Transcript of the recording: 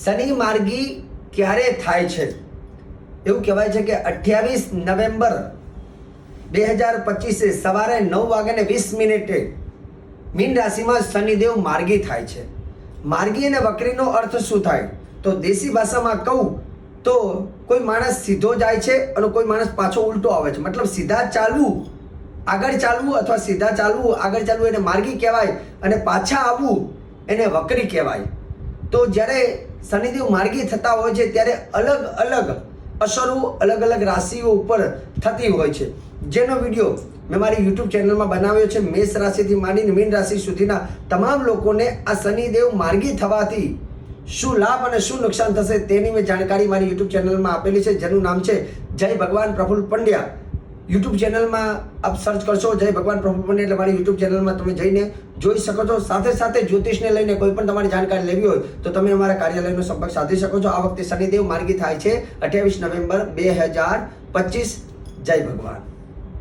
શનિ માર્ગી ક્યારે થાય છે? એવું કહેવાય છે કે અઠ્યાવીસ નવેમ્બર બે હજાર પચીસે સવારે નવ વાગ્યાને વીસ મિનિટે મીન રાશિમાં શનિદેવ માર્ગી થાય છે. માર્ગી અને વક્રીનો અર્થ શું થાય? તો દેશી ભાષામાં કહું તો કોઈ માણસ સીધો જાય છે અને કોઈ માણસ પાછો ઉલટો આવે છે. મતલબ સીધા ચાલવું, આગળ ચાલવું અથવા સીધા ચાલવું, આગળ ચાલવું એને માર્ગી કહેવાય અને પાછા આવવું એને વકરી કહેવાય. તો જ્યારે શનિદેવ માર્ગી થતા હોય છે ત્યારે અલગ અલગ અસરો, અલગ અલગ રાશિઓ ઉપર થતી હોય છે. જેનો વીડિયો મેં મારી યુટ્યુબ ચેનલમાં બનાવ્યો છે. મેષ રાશિથી માંડીને મીન રાશિ સુધીના તમામ લોકોને આ શનિદેવ માર્ગી થવાથી શું લાભ અને શું નુકસાન થશે તેની મેં જાણકારી મારી યુટ્યુબ ચેનલમાં આપેલી છે. જેનું નામ છે જય ભગવાન પ્રફુલ પંડ્યા. યુટ્યુબ ચેનલમાં આપ સર્ચ કરશો, જય ભગવાન પ્રભુ પંડ્યા એટલે મારી યુટ્યુબ ચેનલમાં તમે જઈને જોઈ શકો છો. સાથે સાથે જ્યોતિષને લઈને કોઈ પણ તમારી જાણકારી લેવી હોય, તો તમે અમારા કાર્યાલયનો સંપર્ક સાધી શકો છો. આ વખતે શનિદેવ માર્ગી થાય છે અઠ્યાવીસ નવેમ્બર બે હજાર પચીસ. જય ભગવાન.